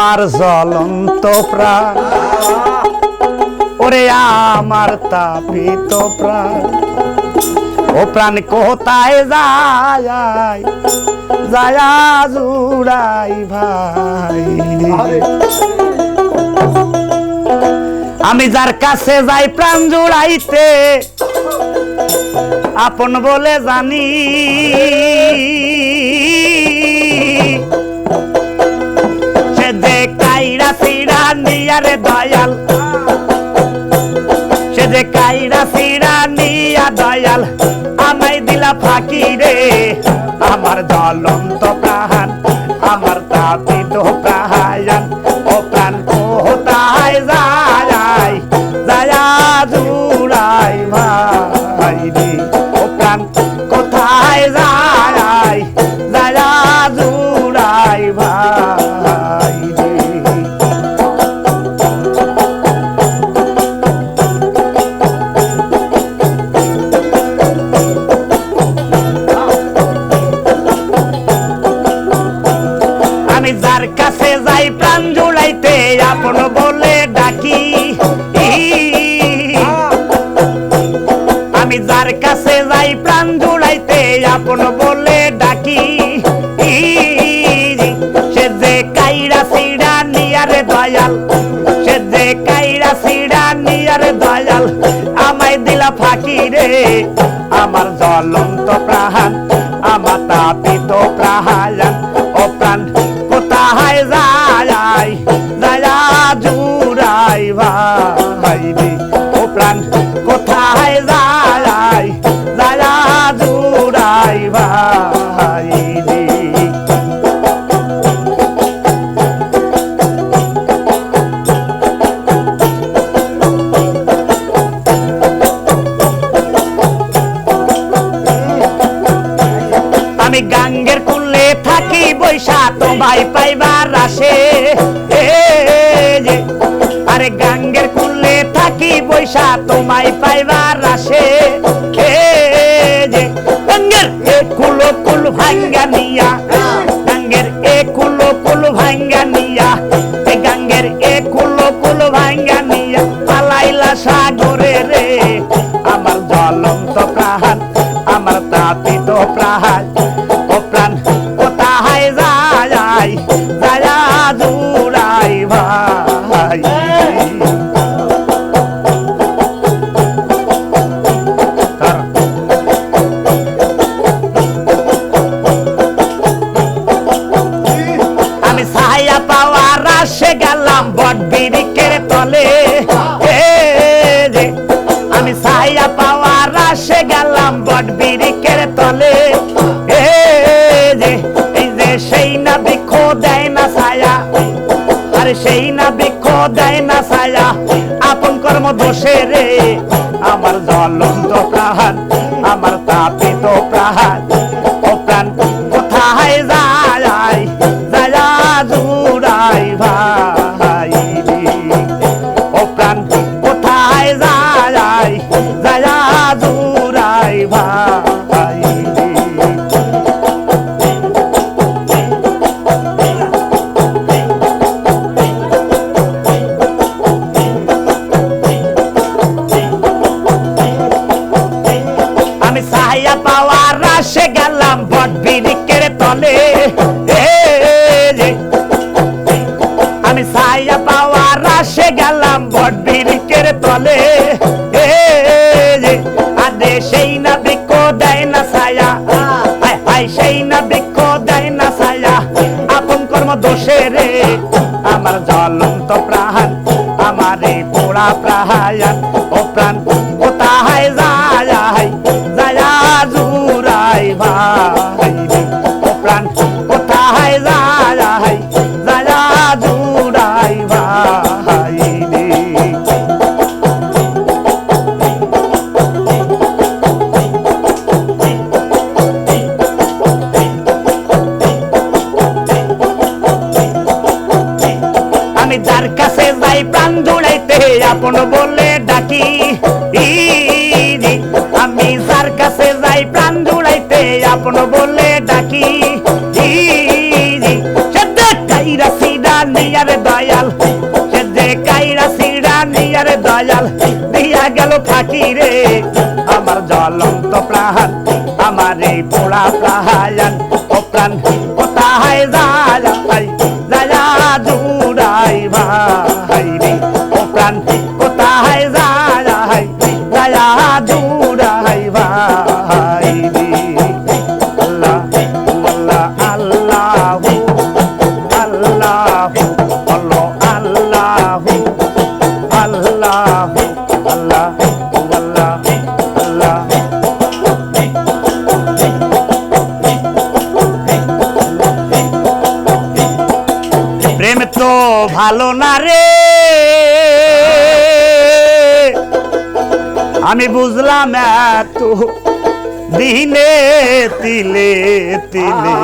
আমার জ্বলন্ত প্রাণ। ওরে আমার তাপিত প্রাণ। ও প্রাণ কোথায় যায়? যায়া জুড়াই ভাই। আমি যার কাছে যাই প্রাণ জুড়াইতে, আপন বলে জানি। নিয়ারে দয়াল। সে যে কাইরা সিরা নিয়া দয়াল আমাই দিলা ফাঁকি রে। আমার জ্বলন্ত প্রাণ, আমার তাপিত যাই প্রাণ জুড়াইতে আপন বলে ডাকি। আমি যার কাছে যাই প্রাণ জুড়াইতে আপন বলে ডাকি। সে যে কাইরা সিডা নিয়ারে দয়াল, সে যে কাইরা সিডা নিয়ারে দয়াল, আমায় দিলা ফাঁকি রে। আমার জ্বলন্ত প্রাণ, আমার তাপিত প্রাণ। বৈশা পাইবার আসে। আরে গাঙ্গের কুললে থাকি পয়সা তোমায় পাইবার আসে। গাঙ্গের কুলো কুল ভাঙ্গা নিয়া সেই না বৃক্ষ দেয় না ছায়া। আপন কর্ম দোষে রে। আমার জ্বলন্ত প্রাণ, আমার তাপিত প্রাণ। এই পোড়া প্রাণ আপন বলে ডাকি। আমি যার কাছে যাই, প্রাণ জুড়াইতে আপন বলে ডাকি। কাইরা সিরা নিয়ারে দয়াল, সে যে কাইরা সিরা নিয়ারে দয়াল, দিয়া গেল ফাঁকি আমার জলন্ত প্রাণ, আমার এই পোড়া প্রাহায়ান ছায়া দূরাই ভাই আল্লাহ আল্লাহ আল্লাহ আল্লাহ আল্লাহ আল্লাহ আল্লাহ ভালো না রে আমি বুঝলাম এত দিনে তিলে তিলে।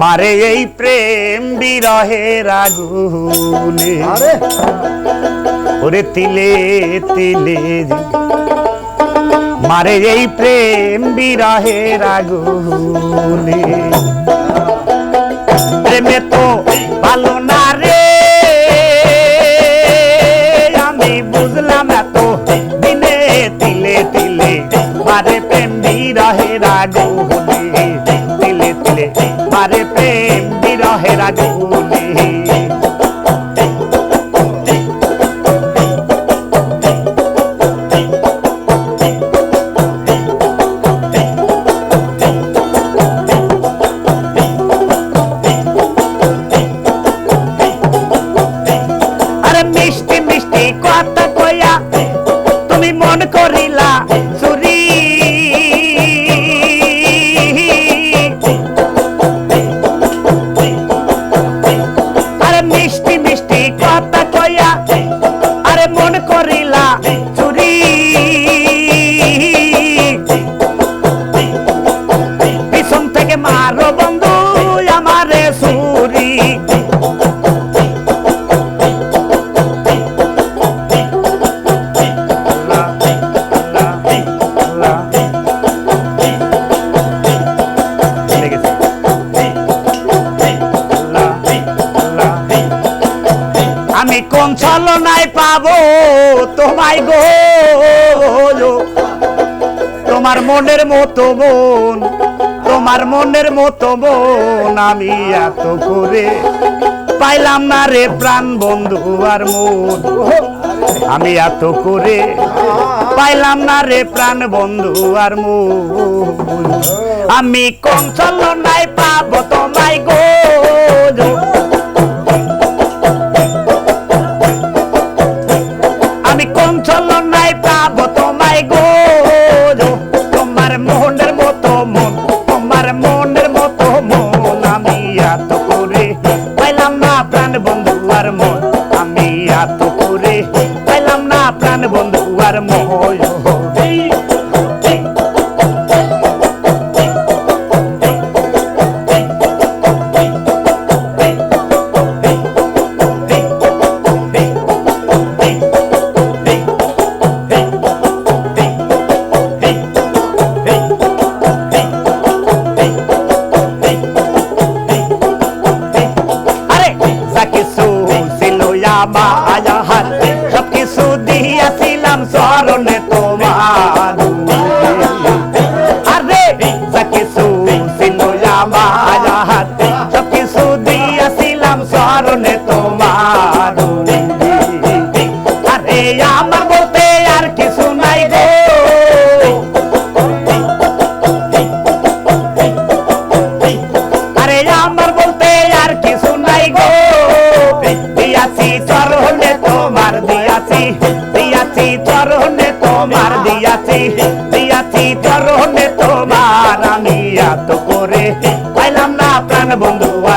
মারে এই প্রেম বিরহের আগুনে আরে। ওরে তিলে তিলে। মারে এই প্রেম বিরহের আগুনে প্রেমে তো ভালো মারে প্রেম বিরহে রাগো হলে তিলে তিলে মারে প্রেম বিরহে রাগো কোন ছলনায় পাবো তোমায় গো। তোমার মনের মতো বোন তোমার মনের মতো বোন আমি এত করে পাইলাম না রে প্রাণ বন্ধু আর মন। আমি এত করে পাইলাম না রে প্রাণ বন্ধু আর মন। আমি কোন ছলনায় পাবো তোমায় গো। গো তোমার মনের মতো মন, তোমার মনের মতো মন, আমি এত করে পাইলাম না প্রাণ বন্ধু আর মন, আমি এত করে পাইলাম না প্রাণ বন্ধু আর মন।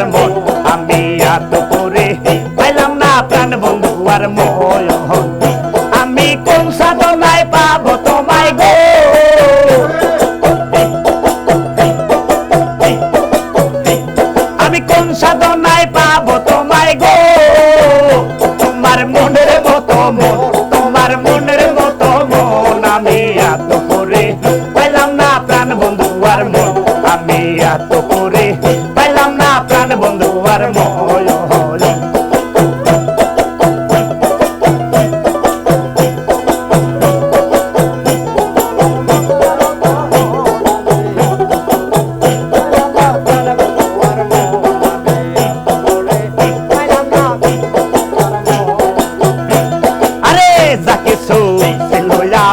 আর মন। আমি এত করে পাইলাম না প্রাণ বন্ধু আর মন।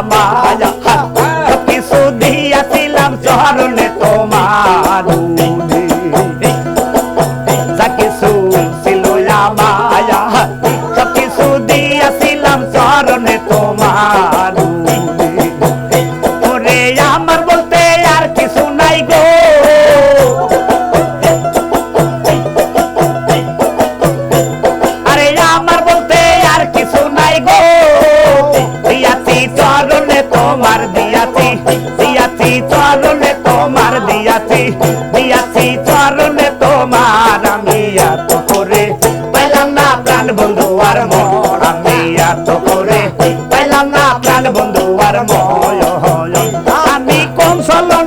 mama.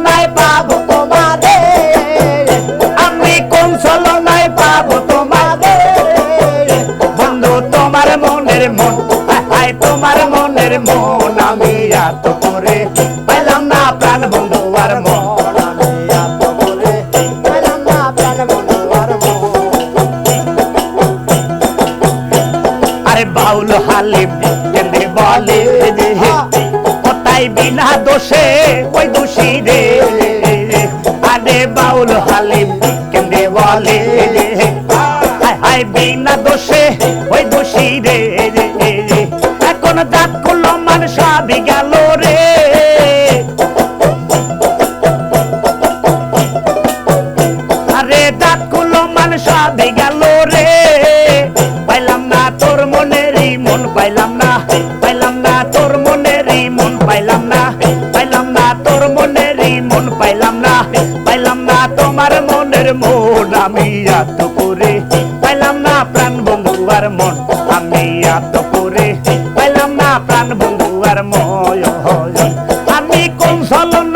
নাই পাবো তোমারে আমি কোন নাই পাবো তোমারে বন্ধু, তোমার মনের মন হাই তোমার মনের মন আমি এত করে পেলাম না প্রাণ বন্ধু আর মন। আরে বাউল কেন্দে বলে যে বিনা দোষে, ওই দোষী রে। আরে বাউল হালিম কেন্দে বলে? হায় বিনা দোষে, ওই দোষী রে। এখন দাঁত খুললো মান, সবই গেল রে। আরে দাঁত মান গেল রে। পাইলাম না তোর মনেরই মন, পাইলাম মন আমি এত করে। পাইলাম না প্রাণ বন্ধু আর মন, আমি এত করে। পাইলাম না প্রাণ বন্ধু আর ময় আমি কোন নাই